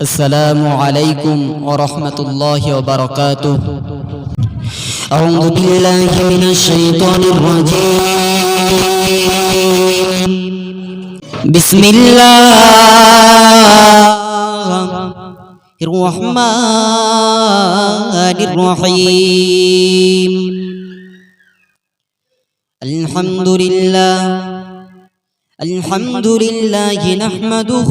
السلام عليكم ورحمة الله وبركاته أعوذ بالله من الشيطان الرجيم بسم الله الرحمن الرحيم الحمد لله الحمد لله نحمده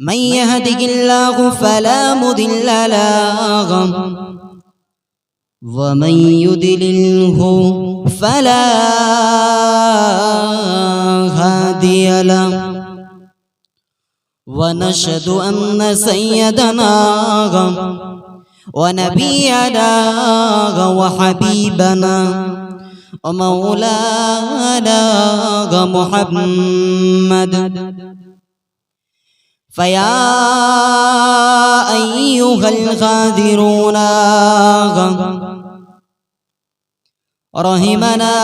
من يهده الله فلا مضل له ومن يضلله فلا هادي له. ونشهد أن سيدنا ونبينا وحبيبنا ومولانا محمد فيا أيها الغادرون رحمنا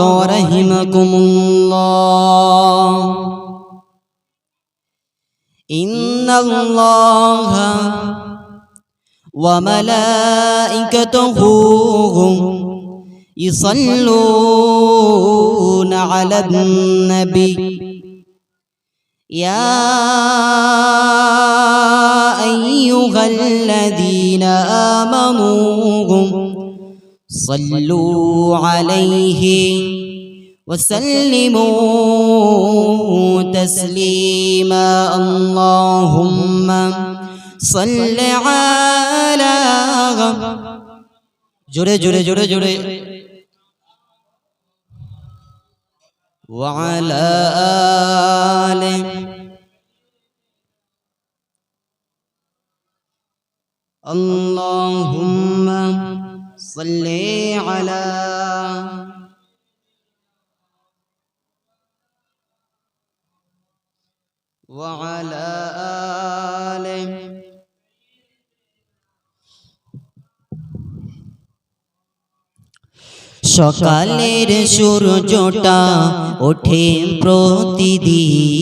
ورحمكم الله. إن الله وملائكته يصلون على النبي. يا أيها الذين آمنوا صلوا عليه وسلموا تسليما. اللهم صل على جڑے جڑے جڑے جڑے وعلى آله اللهم صل على وعلى آله সকালের সূর্যটা ওঠে প্রতিদিন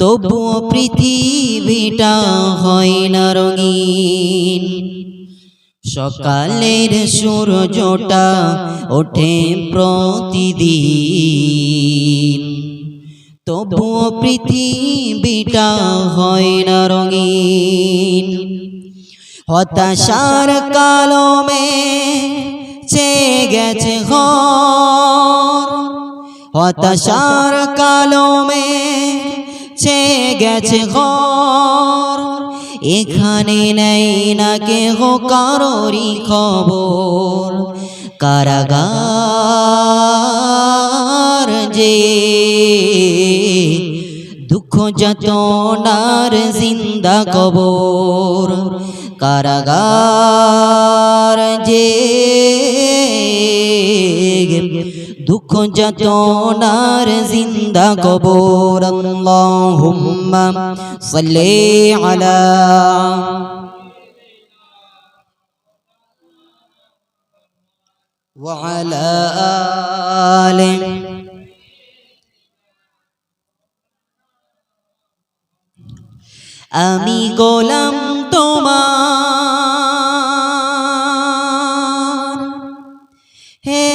তবুও পৃথিবীটা হয় না রঙিন। সকালের সূর্যটা ওঠে প্রতিদিন। তবুও পৃথিবীটা হয় না রঙিন। হতাশার কালমে চে গেছে ঘর। হতাশার কালমে চে গেছে ঘর। এখানে নেই না কেহ, কারোরই খবর। কারাগার যে দুঃখ যতনার জিন্দা কবর। কারাগার যতনার জিন্দা কবর আল্লাহুম্মা সাল্লি আলা وعلى آله আমি গোলাম তোমার হে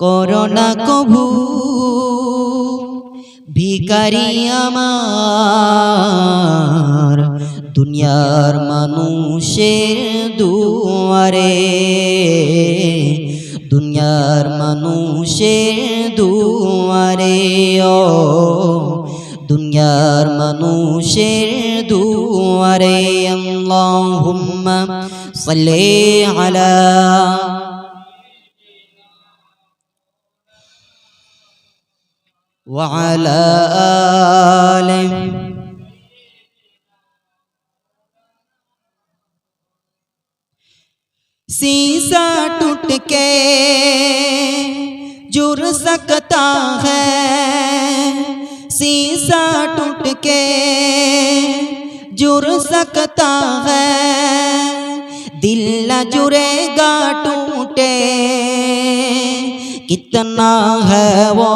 করোনা কভু ভিকারি আমার দুনিয়ার মানুষের দুয়ারে দুনিয়ার মানুষের দুয়ারে ও দুনিয়ার মানুষের দুয়ারে আল্লাহুম্মা সাল্লি আলা وعلى آله. سیسا ٹوٹ کے جر سکتا ہے۔ سیسا ٹوٹ کے جر سکتا ہے۔ دل نہ جرے گا ٹوٹے۔ کتنا ہے وہ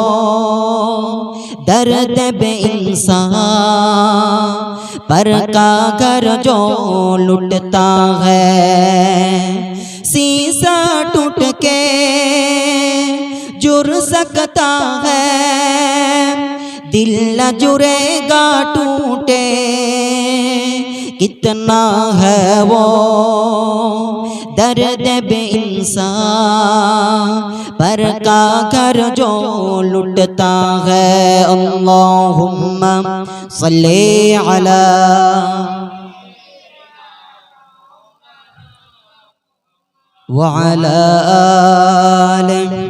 درد بے انسان پر کا گھر جو لٹتا ہے۔ سیسا ٹوٹ کے جر سکتا ہے۔ دل نہ جرے گا ٹوٹے۔ कितना है वो दर्द बे इंसान पर का घर जो लुटता है अल्लाहुम्मा सल्ली अला وعلى آله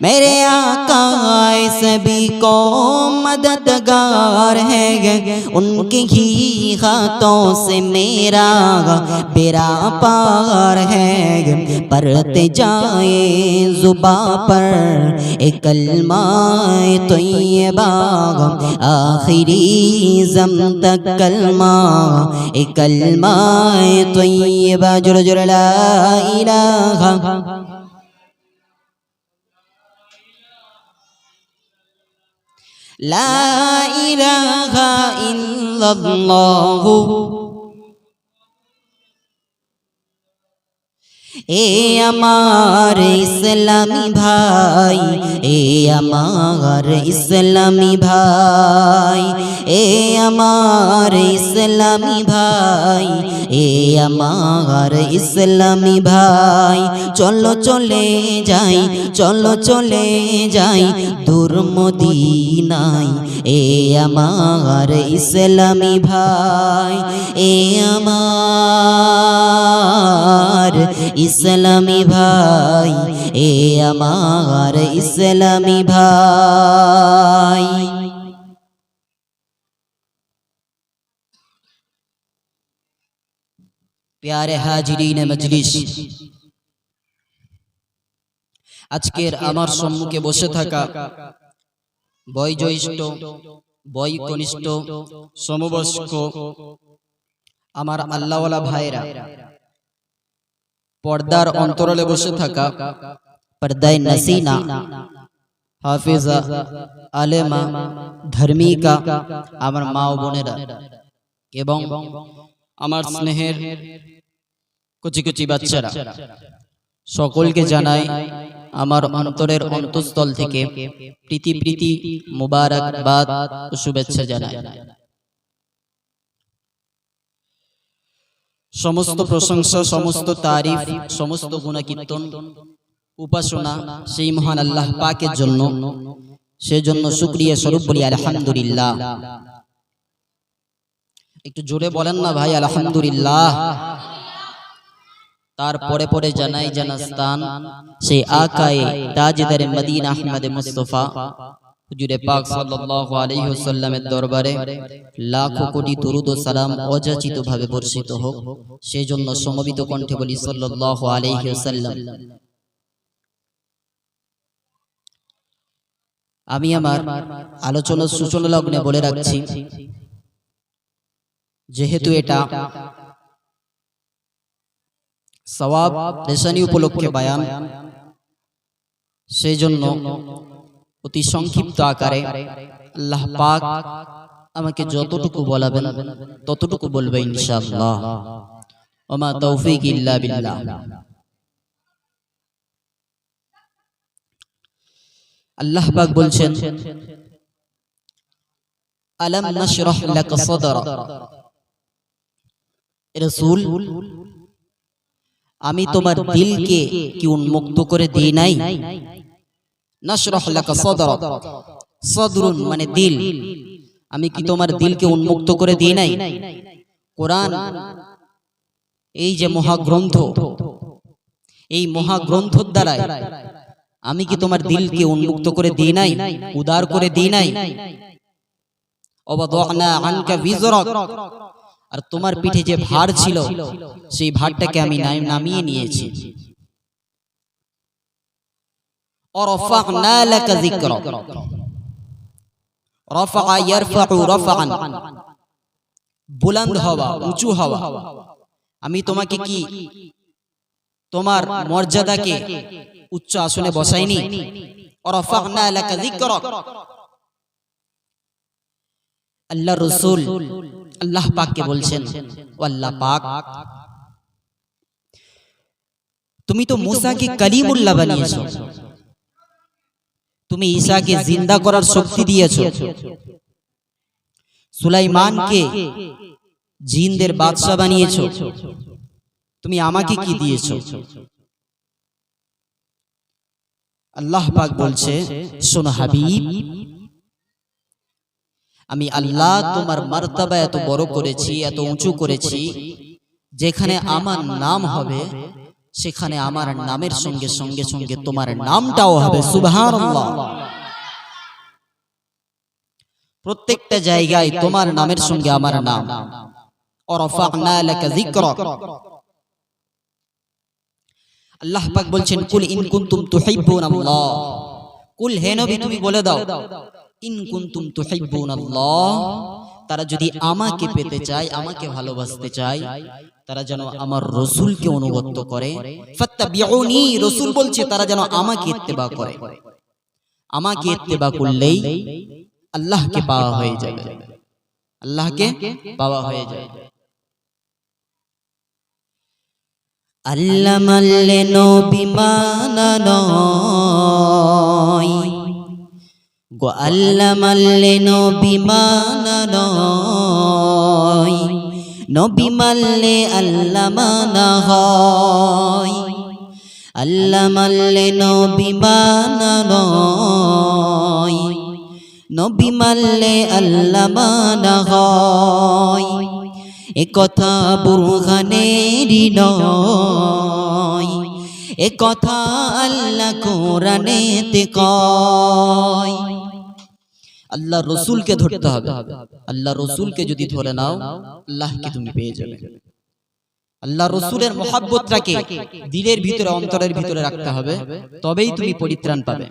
میرے آقا بھی کو مددگار ہے۔ ان کی ہی خاتوں سے میرا بیرا پار ہے۔ پرت جائیں زباں پر ایک کلمہ طیبہ۔ آخری زم تک کلمہ۔ ایک علمہ طیبہ۔ جر جر لا الہ۔ لا إله إلا الله. এ আমার ইসলামী ভাই, এ আমার ইসলামী ভাই, এ আমার ইসলামী ভাই, এ আমার ইসলামী ভাই। চলো চলে যাই, চলো চলে যাই, দূর মদিনাই এ আমার ইসলামী ভাই, এ আমার ইসলামী ভাই এ আমার ইসলামী ভাই। প্যারে হাজিরিন মজলিস। আজকের আমার সম্মুখে বসে থাকা বয়োজ্যেষ্ঠ বয় কনিষ্ঠ সমবয়স্ক আমার আল্লাহওয়ালা ভাইরা পর্দার অন্তরালে বসে থাকা পর্দায় নসিনা হাফিজা আলেমা ধর্মিকা আমার মা ও বোনেরা। এবং আমার স্নেহের কুচি কুচি বাচ্চারা। সকলকে জানাই আমার অন্তরের অন্তঃস্থল থেকে প্রীতি প্রীতি মুবারকবাদ ও শুভেচ্ছা জানাই। সমস্ত প্রশংসা সমস্ত তারিফ সমস্ত গুণকীর্তন উপাসনা সেই মহান আল্লাহ পাকের জন্য। সেজন্য শুক্রিয়া স্বরূপ বলি আলহামদুলিল্লাহ। একটু জোরে বলেন না ভাই আলহামদুলিল্লাহ। তারপরে পরে জানাই জানা স্থান সেই আকায়ে তাজদার মদিনা আহমদ মুস্তফা। হুজুরে পাক সাল্লাল্লাহু আলাইহি ওয়াসাল্লামের দরবারে লাখো কোটি দরুদ ও সালাম অযাচিত ভাবে বর্ষিত হোক, সেজন্য সমবিত কণ্ঠে বলি সাল্লাল্লাহু আলাইহি ওয়াসাল্লাম। আমি আমার আলোচনার সূচনা লগ্নে বলে রাখছি, যেহেতু এটা সওয়াব রেশানি উপলক্ষে বায়ান সেই জন্য অতি সংক্ষিপ্ত আকারে আল্লাহ পাক আমাকে যতটুকু বলাবেন, ততটুকু বলবে ইনশাআল্লাহ। ওমা তৌফিক ইল্লা বিল্লাহ। আল্লাহ পাক বলছেন, আলাম নাশরাহ লাকা সাদরা? রাসূল, আমি তোমার দিলকে কি উন্মুক্ত করে দেই নাই? নাশরাহ লাকা সাদরা। সদরুন মানে দিল। আমি কি তোমার দিলকে উন্মুক্ত করে দিই নাই? কোরআন এই যে মহাগ্রন্থ। এই মহাগ্রন্থর দ্বারাই আমি কি তোমার দিলকে উন্মুক্ত করে দিই নাই? উদার করে দিই নাই? আর তোমার পিঠে যে ভার ছিল সেই ভারটাকে আমি নামিয়ে নিয়েছি। ورفعنا لك ذكرك رفع يرفع رفعا বুলন্দ হওয়া উঁচু হওয়া আমি তোমাকে কি তোমার মর্যাদাকে উচ্চ আসনে বসাইনি ورفعنا لك ذكرك আল্লাহ রসুল আল্লাহ পাককে বলছেন ও আল্লাহ পাক তুমি তো মুসাকে কালিমুল্লাহ বানিয়েছো তুমি ঈসাকে জিন্দা করার শক্তি দিয়েছ। সুলাইমানকে জিনদের বাদশা বানিয়েছো। তুমি আমাকে কি দিয়েছ? আল্লাহ পাক বলছে, শোনো হাবিব, আমি আল্লাহ তোমার মার্তাবা এত বড় করেছি, এত উঁচু করেছি, যেখানে আমার নাম হবে সেখানে আমার নামের সঙ্গে সঙ্গে সঙ্গে তোমার নামটাও হবে সুবহানাল্লাহ। প্রত্যেকটা জায়গায় তোমার নামের সঙ্গে আমার নাম। আল্লাহ পাক বলছেন কুল ইন কুনতুম তুহিব্বুনাল্লাহ। কুল হে নবী তুমি বলে দাও। ইন কুনতুম তুহিব্বুনাল্লাহ। তারা যদি আমাকে পেতে চায় আমাকে ভালোবাসতে চায় তারা যেন আমার রসুলকে অনুগত করে। রসুল বলছে তারা যেন আমাকে ইত্তেবা করে। আমাকে ইত্তেবা করলেই আল্লাহকে পাওয়া হয়ে যাবে। আল্লাহকে পাওয়া হয়ে যাবে। আল্লাহ মাল্লে নবী গো আল্লাহ মাল্লে নবী নবী মাল্লে আল্লাহ মানা হয়। আল্লাহ মাল্লে নবী মানানয় নবী মাল্লে আল্লাহ মানা হয়। এ কথা বুরহানেরই নয়। এ কথা আল্লাহ কোরআনেতে কয়। আল্লাহ রসুলকে ধরতে হবে। আল্লাহ রসুলকে যদি ধরে নাও আল্লাহকে তুমি পেয়ে যাবে। আল্লাহ রসুলের মহাব্বতটাকে দিলের ভিতরে অন্তরের ভিতরে রাখতে হবে তবেই তুমি পরিত্রাণ পাবে।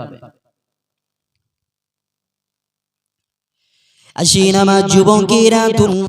আসিনামা যুবকেরা তুমি